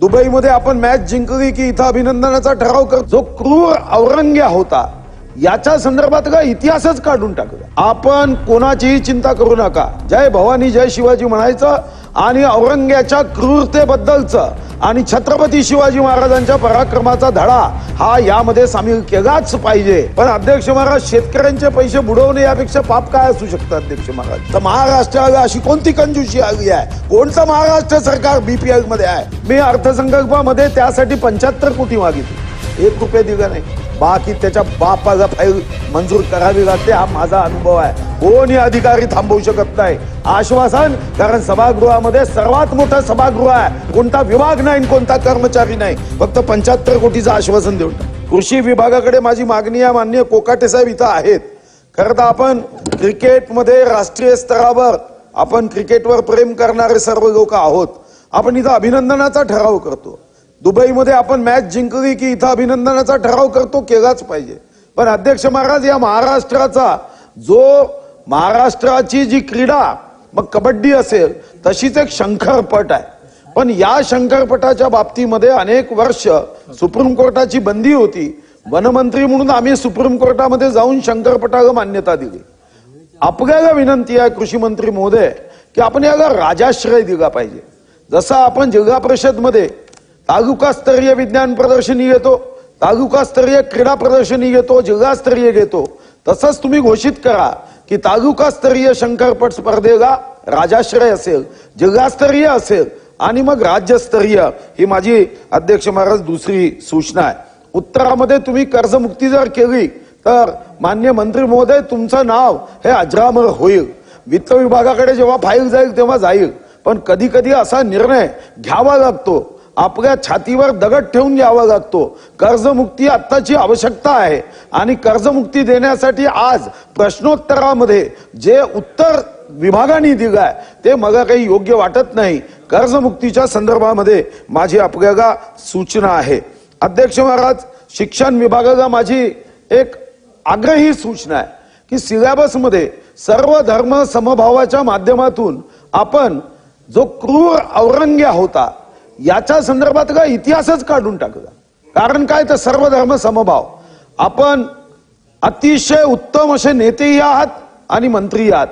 दुबईमध्ये आपण मॅच जिंकली की इथं अभिनंदनाचा ठराव कर जो क्रूर औरंग्या होता याच्या संदर्भात का इतिहासच काढून टाकला आपण कोणाचीही चिंता करू नका. जय भवानी जय शिवाजी म्हणायचं आणि औरंग्याच्या क्रूरतेबद्दलचं आणि छत्रपती शिवाजी महाराजांच्या पराक्रमाचा धडा हा यामध्ये सामील केलाच पाहिजे. पण अध्यक्ष महाराज शेतकऱ्यांचे पैसे बुडवणे यापेक्षा पाप काय असू शकतं अध्यक्ष महाराज? तर महाराष्ट्राला अशी कोणती कंजूशी आली आहे? कोणतं महाराष्ट्र सरकार बीपीएलमध्ये आहे? मी अर्थसंकल्पामध्ये त्यासाठी पंच्याहत्तर कोटी मागितली. एक रुपये दिला नाही. बाकी त्याच्या बापाचा फाईल मंजूर करावी लागते हा माझा अनुभव आहे. कोणी अधिकारी थांबवू शकत नाही. आश्वासन कारण सभागृहामध्ये सर्वात मोठं सभागृह आहे. कोणता विभाग नाही कोणता कर्मचारी नाही. फक्त पंच्याहत्तर कोटीचं आश्वासन देऊन कृषी विभागाकडे माझी मागणी आहे मान्य कोकाटे साहेब इथं आहेत. खरं तर आपण क्रिकेटमध्ये राष्ट्रीय स्तरावर आपण क्रिकेटवर प्रेम करणारे सर्व लोक आहोत. आपण इथं अभिनंदनाचा ठराव करतो. दुबईमध्ये आपण मॅच जिंकली की इथं अभिनंदनाचा ठराव करतो केलाच पाहिजे. पण अध्यक्ष महाराज या महाराष्ट्राचा जो महाराष्ट्राची जी क्रीडा मग कबड्डी असेल तशीच एक शंकरपट आहे. पण या शंकरपटाच्या बाबतीमध्ये अनेक वर्ष सुप्रीम कोर्टाची बंदी होती. वनमंत्री म्हणून आम्ही सुप्रीम कोर्टामध्ये जाऊन शंकरपटाला मान्यता दिली. आपल्याला विनंती आहे कृषी मंत्री महोदय की आपण याला राजाश्रय दिला पाहिजे. जसं आपण जिल्हा परिषदमध्ये तालुकास्तरीय विज्ञान प्रदर्शनी घेतो तालुकास्तरीय क्रीडा प्रदर्शनी घेतो जिल्हास्तरीय घेतो. तसंच तुम्ही घोषित करा की तालुकास्तरीय शंकरपट स्पर्धेला राजाश्रय असेल जिल्हास्तरीय असेल आणि मग राज्यस्तरीय ही माझी अध्यक्ष महाराज दुसरी सूचना आहे. उत्तरामध्ये तुम्ही कर्जमुक्ती जर केली तर मान्य मंत्री महोदय तुमचं नाव हे अजरामर होईल. वित्त विभागाकडे जेव्हा फाईल जाईल तेव्हा जाईल. पण कधी कधी असा निर्णय घ्यावा लागतो. आपल्या छातीवर दगड ठेवून घ्यावा लागतो. कर्जमुक्ती आत्ताची आवश्यकता आहे. आणि कर्जमुक्ती देण्यासाठी आज प्रश्नोत्तरामध्ये जे उत्तर विभागाने दिलं आहे ते मला काही योग्य वाटत नाही. कर्जमुक्तीच्या संदर्भामध्ये माझी आपल्याला सूचना आहे. अध्यक्ष महाराज शिक्षण विभागाला माझी एक आग्रही सूचना आहे की सिलेबसमध्ये सर्व धर्म समभावाच्या माध्यमातून आपण जो क्रूर औरंग्या होता याच्या संदर्भात का इतिहासच काढून टाकला कारण काय तर सर्व धर्म समभाव. आपण अतिशय उत्तम असे नेतेही आहात आणि मंत्री आहात.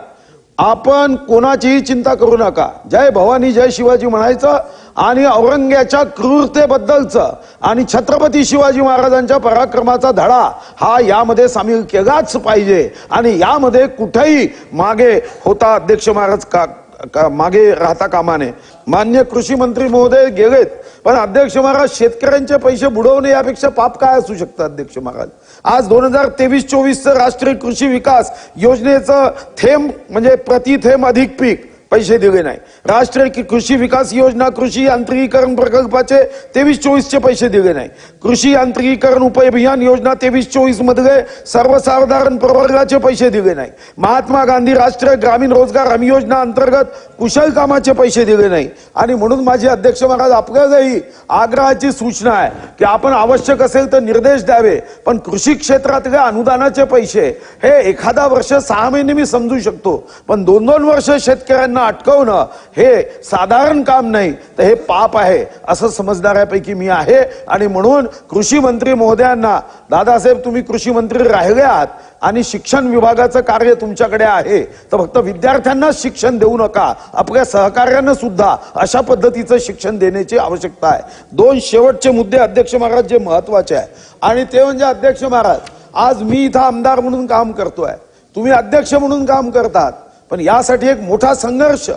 आपण कोणाचीही चिंता करू नका. जय भवानी जय शिवाजी म्हणायचं आणि औरंग्याच्या क्रूरतेबद्दलचं आणि छत्रपती शिवाजी महाराजांच्या पराक्रमाचा धडा हा यामध्ये सामील केलाच पाहिजे आणि यामध्ये कुठेही मागे होता अध्यक्ष महाराज का का- मागे राहता कामा नये मान्य कृषी मंत्री महोदय गेलेत पण अध्यक्ष महाराज शेतकऱ्यांचे पैसे बुडवणे यापेक्षा पाप काय असू शकतं अध्यक्ष महाराज? आज दोन हजार तेवीस चोवीसचं राष्ट्रीय कृषी विकास योजनेचं थेंब म्हणजे प्रति थेंब अधिक पीक. पैसे दिले नाही. राष्ट्रीय कि- कृषी विकास योजना कृषी यांत्रिकीकरण प्रकल्पाचे तेवीस चोवीसचे पैसे दिले नाही. कृषी यांत्रिकीकरण उपअभियान योजना तेवीस चोवीस मधले सर्वसाधारण प्रवर्गाचे पैसे दिले नाही. महात्मा गांधी राष्ट्रीय ग्रामीण रोजगार हमी योजना अंतर्गत कुशल कामाचे पैसे दिले नाही. आणि म्हणून माझे अध्यक्ष महाराज आपल्यालाही आग्रहाची सूचना आहे की आपण आवश्यक असेल तर निर्देश द्यावे पण कृषी क्षेत्रातल्या अनुदानाचे पैसे हे एखादा वर्ष सहा महिने मी समजू शकतो पण दोन दोन वर्ष शेतकऱ्यांना अटकवणं हे साधारण काम नाही तर हे पाप आहे असं समजणाऱ्यापैकी मी आहे. आणि म्हणून कृषी मंत्री महोदयांना दादासाहेब तुम्ही कृषी मंत्री राहिले आहात आणि शिक्षण विभागाचं कार्य तुमच्याकडे आहे तर फक्त विद्यार्थ्यांनाच शिक्षण देऊ नका आपल्या सहकार्यानं सुद्धा अशा पद्धतीचं शिक्षण देण्याची आवश्यकता आहे. दोन शेवटचे मुद्दे अध्यक्ष महाराज जे महत्त्वाचे आहे आणि ते म्हणजे अध्यक्ष महाराज आज मी इथं आमदार म्हणून काम करतोय. तुम्ही अध्यक्ष म्हणून काम करतात. पण यासाठी एक मोठा संघर्ष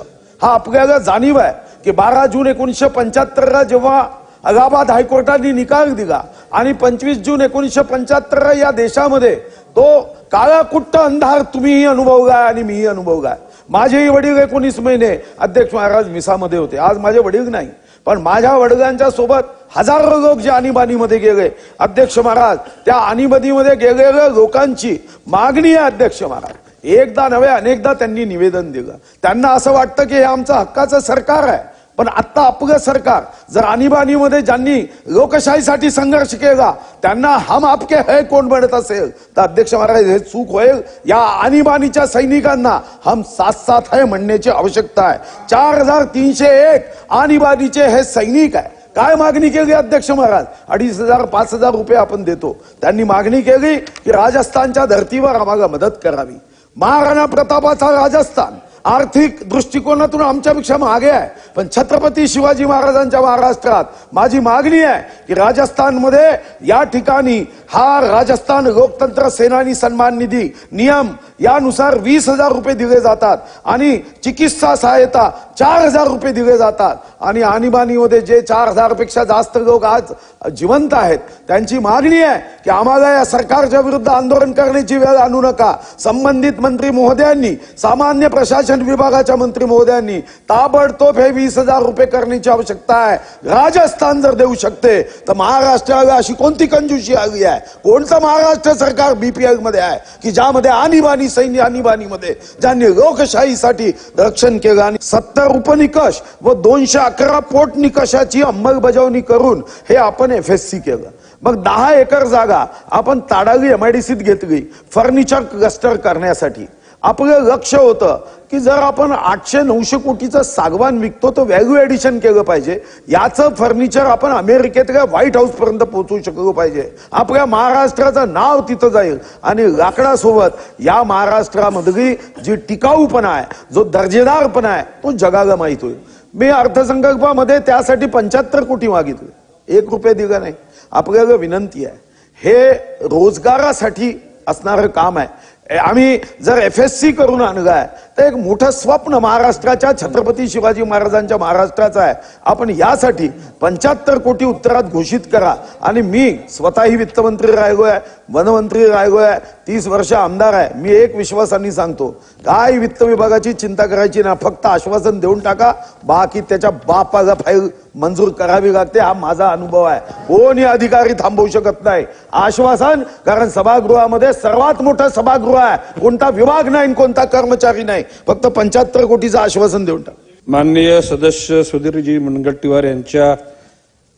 हा आपल्याला जाणीव आहे की बारा जून एकोणीसशे पंच्याहत्तरला जेव्हा अलाहाबाद हायकोर्टाने निकाल दिला आणि पंचवीस जून एकोणीसशे पंच्याहत्तर या देशामध्ये तो काळा कुट्ट अंधार तुम्हीही अनुभवलाय आणि मीही अनुभवलाय. माझेही वडील एकोणीस महिने अध्यक्ष महाराज मिसामध्ये होते. आज माझे वडील नाही पण माझ्या वडिलांच्या सोबत हजारो लोक जे आणीबाणीमध्ये गेले अध्यक्ष महाराज त्या आणीबाणीमध्ये गेलेल्या लोकांची मागणी आहे अध्यक्ष महाराज. एकदा नव्हे अनेकदा त्यांनी निवेदन दिलं. त्यांना असं वाटतं की हे आमचं हक्काचं सरकार आहे. पण आता आपलं सरकार जर आणीबाणीमध्ये ज्यांनी लोकशाहीसाठी संघर्ष केला त्यांना हम आपके है कोण म्हणत असेल? तर अध्यक्ष महाराज हे चूक होईल? या आणीबाणीच्या सैनिकांना हम साथ साथ है म्हणण्याची आवश्यकता आहे. चार हजार तीनशे एक आणीबाणीचे हे सैनिक आहे. काय मागणी केली अध्यक्ष महाराज? अडीच हजार पाच हजार रुपये आपण देतो. त्यांनी मागणी केली की राजस्थानच्या धर्तीवर आम्हाला मदत करावी. महाराणा प्रतापाचा राजस्थान. आर्थिक दृष्टिकोनातून आमच्यापेक्षा मागे आहे. पण छत्रपती शिवाजी महाराजांच्या महाराष्ट्रात माझी मागणी आहे की राजस्थानमध्ये या ठिकाणी हा राजस्थान लोकतंत्र सेनानी सन्मान निधी नियम यानुसार वीस हजार रुपये दिले जातात आणि चिकित्सा सहायता चार हजार रुपये दिले जातात. आणि आणीबाणीमध्ये जे चार हजारपेक्षा जास्त लोक आज जिवंत आहेत त्यांची मागणी आहे की आम्हाला या सरकारच्या विरुद्ध आंदोलन करण्याची वेळ आणू नका. संबंधित मंत्री महोदयांनी सामान्य प्रशासन विभागाच्या मंत्री महोदयांनी ताबडतोब हे वीस हजार रुपये करण्याची आवश्यकता आहे. राजस्थान जर देऊ शकते तर महाराष्ट्र अशी कोणती कंजूशी आली आहे? कोणतं महाराष्ट्र सरकार बीपीएलमध्ये आहे? की ज्यामध्ये आणीबाणी सैन्य आणीबाणीमध्ये ज्यांनी लोकशाहीसाठी रक्षण केलं आणि सत्तर उपनिकष व दोनशे अकरा पोट निकषाची अंमलबजावणी करून हे आपण एफ एस सी केलं. मग दहा एकर जागा आपण ताडाली एमआयडीसीत घेतली फर्निचर क्लस्टर करण्यासाठी. आपलं लक्ष होतं की जर आपण आठशे नऊशे कोटीचं सागवान विकतो तर व्हॅल्यू ॲडिशन केलं पाहिजे. याचं फर्निचर आपण अमेरिकेतल्या व्हाईट हाऊस पर्यंत पोहोचवू शकलो पाहिजे. आपल्या महाराष्ट्राचं नाव तिथं जाईल. आणि लाकडासोबत या महाराष्ट्रामधली जी टिकाऊपणा आहे जो दर्जेदारपणा आहे तो जगाला माहीत होईल. मी अर्थसंकल्पामध्ये त्यासाठी पंच्याहत्तर कोटी मागितले. एक रुपये दिला नाही. आपल्याला विनंती आहे. हे रोजगारासाठी असणारं काम आहे. आम्ही जर एफ एस सी करून आणलाय तर एक मोठं स्वप्न महाराष्ट्राच्या छत्रपती शिवाजी महाराजांच्या महाराष्ट्राचं आहे. आपण यासाठी पंच्याहत्तर कोटी उत्तरात घोषित करा. आणि मी स्वतःही वित्तमंत्री आहे वनमंत्री राहिलोय तीस वर्ष आमदार आहे. मी एक विश्वासाने सांगतो काय वित्त विभागाची चिंता करायची ना फक्त आश्वासन देऊन टाका. बाकी त्याच्या बापाला फाईल मंजूर करावी लागते. हा माझा अनुभव आहे. कोणी अधिकारी थांबवू शकत नाही. आश्वासन कारण सभागृहामध्ये सर्वात मोठं सभागृह आहे. कोणता विभाग नाही कोणता कर्मचारी नाही. फक्त पंच्याहत्तर कोटीचं आश्वासन देऊन टाक. माननीय सदस्य सुधीरजी मुनगंटीवार यांच्या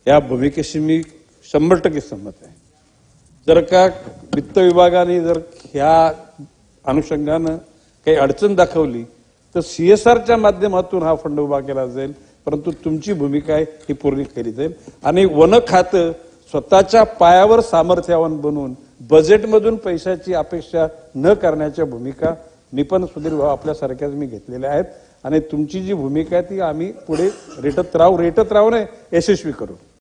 या भूमिकेशी मी शंभर टक्के सहमत आहे. जर का वित्त विभागाने जर ह्या अनुषंगानं काही अडचण दाखवली तर सीएसआरच्या माध्यमातून हा फंड उभा केला जाईल परंतु तुमची भूमिका आहे ही पूर्ण केली जाईल. आणि वन खातं स्वतःच्या पायावर सामर्थ्यवान बनवून बजेटमधून पैशाची अपेक्षा न करण्याच्या भूमिका मी पण सुधीर भाऊ आपल्यासारख्याच मी घेतलेल्या आहेत. आणि तुमची जी भूमिका आहे ती आम्ही पुढे रेटत राहू रेटत राहू नये यशस्वी करू.